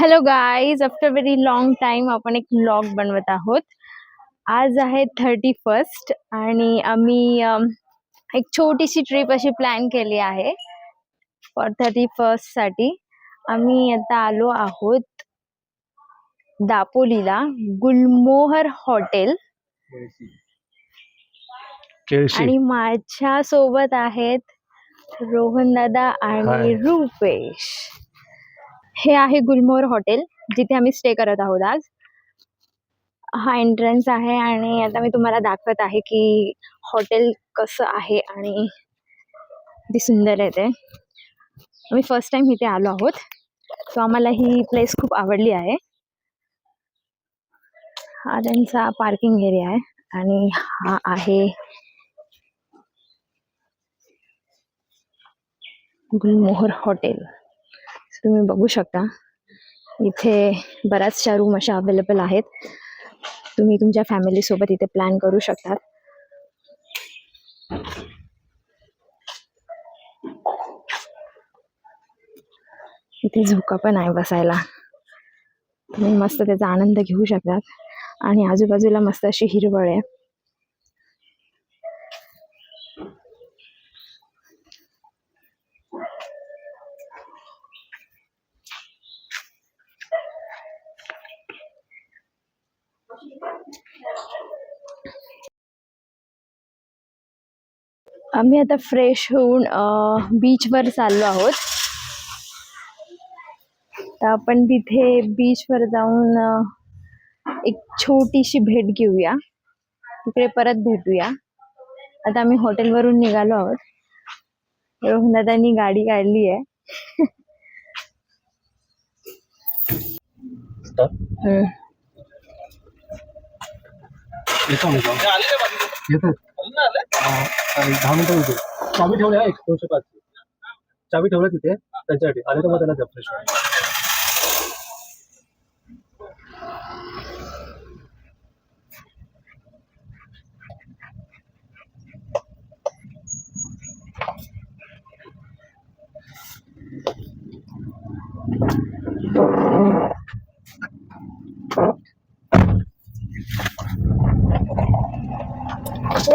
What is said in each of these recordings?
Hello guys after very long time आपण एक vlog बनवत आहोत. आज आहे थर्टी फर्स्ट आणि आम्ही अम, एक छोटीशी ट्रिप अशी प्लॅन केली आहे फॉर थर्टी साठी. आम्ही आता आलो आहोत दापोलीला गुलमोहर हॉटेल आणि माझ्या सोबत आहेत रोहन दादा आणि. रुपेश. हे आहे गुलमोहर हॉटेल जिथे आम्ही स्टे करत आहोत आज. हा एंट्रन्स आहे आणि आता मी तुम्हाला दाखवत आहे की हॉटेल कसं आहे आणि किती सुंदर आहे ते. आम्ही फर्स्ट टाइम इथे आलो आहोत. सो आम्हाला ही प्लेस खूप आवडली आहे. हा त्यांचा पार्किंग एरिया आहे आणि हा आहे गुलमोहर हॉटेल. तुम्ही बघू शकता. इथे बऱ्याचशा रूम अशा अवेलेबल आहेत. तुम्ही तुमच्या फॅमिली सोबत इथे प्लॅन करू शकतात इथे झोका पण आहे बसायला. तुम्ही मस्त त्याचा आनंद घेऊ शकतात. आणि आजूबाजूला मस्त अशी हिरवळ आहे. आम्ही आता फ्रेश होऊन बीचवर चाललो आहोत. तर आपण तिथे बीचवर जाऊन एक छोटीशी भेट घेऊया. तिकडे परत भेटूया. आता आम्ही हॉटेलवरून निघालो आहोत. रोहन दादांनी गाडी काढली आहे. येतो. आणि दहा मिनिटं होते चावी ठेवल्या एक दोनशे पाच. चावी ठेवल्या तिथे त्यांच्यासाठी. आले तर मग त्याला द्या फ्रेश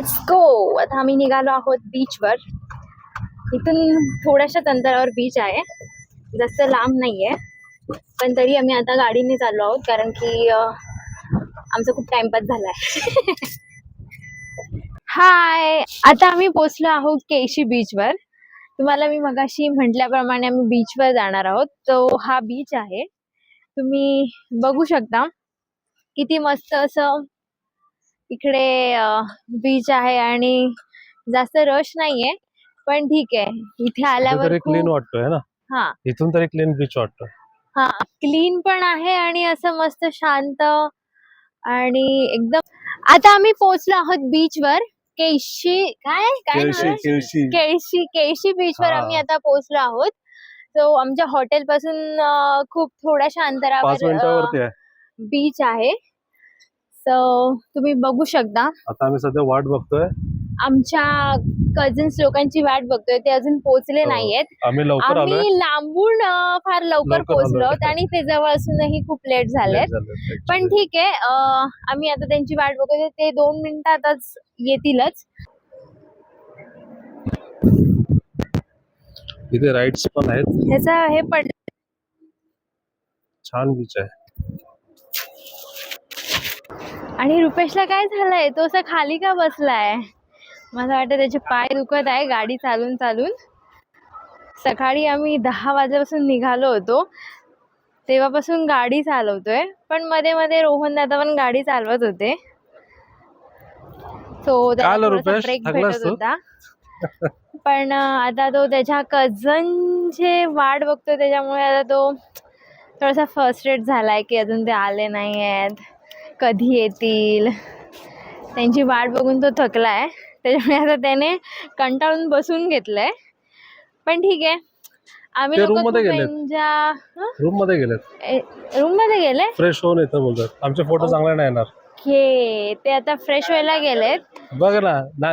लेट्स गो आता आम्ही निघालो आहोत बीचवर इथून थोड्याशाच अंतरावर बीच आहे. जास्त लांब नाही आहे पण तरी आम्ही आता गाडीने चाललो आहोत कारण की आमचा खूप टाइमपास झालाय. हाय आता आम्ही पोचलो आहोत केशी बीचवर तुम्हाला मी मगाशी म्हटल्याप्रमाणे आम्ही बीचवर जाणार आहोत. तो हा बीच आहे. तुम्ही बघू शकता. किती मस्त असं इकडे बीच आहे आणि जास्त रश नाहीये पण ठीक आहे. इथे आल्यावर क्लीन वाटतोय ना? हा. इथून तरी क्लीन बीच वाटतं हा क्लीन पण आहे आणि असं मस्त शांत आणि एकदम. आता आम्ही पोहोचलो आहोत बीचवर केशी काय? काय नाव केळशी? केळशी. केळशी केळशी बीचवर हा. आम्ही आता पोहोचलो आहोत. सो आमच्या हॉटेल पासून खूप थोड्याशा अंतरावर बीच आहे. सो तुम्ही बघू शकता. आता आम्ही सध्या वाट बघतोय. आमच्या कझन्स लोकांची वाट बघतोय. ते अजून पोहोचले हो. नाहीयेत. आम्ही लवकर आलोय. आम्ही लांबून अं, फार लवकर लवकर पोहोचलो. आलोय. आणि ते जवळ असूनही खूप लेट झालेत. Late झालंय पण. ठीक आहे अं, आम्ही आता त्यांची वाट बघतोय. ते दोन मिनिटातच येतीलच. इथे राईड्स पण आहेत. ह्याचा हे पड छान बीच आहे. आणि रुपेशला काय झालंय? तो असं खाली का बसलाय? मला वाटतं त्याचे पाय दुखत आहे गाडी चालून चालून. सकाळी आम्ही दहा वाजेपासून निघालो होतो. तेव्हापासून गाडी चालवतोय. पण मध्ये मध्ये रोहन दादा पण गाडी चालवत होते. रुपेश? ब्रेक भेटत? होता. पण आता तो त्याच्या कझनचे वाट बघतोय. त्याच्यामुळे आता तो थोडासा फर्स्ट्रेट झालाय की अजून ते आले नाही आहेत कधी येतील? त्यांची वाट बघून तो थकलाय. त्याच्यामुळे आता त्याने कंटाळून बसून घेतलंय. पण ठीक आहे. आम्ही ते लोक room मध्ये गेलेत. त्यांच्या रूममध्ये गेलेत. रूममध्ये गेले? फ्रेश होऊन येतं बोलतात आमचे फोटो चांगले नाही येणार. ओके. ते आता फ्रेश व्हायला गेलेत. बघ ना. ना-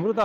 అమృత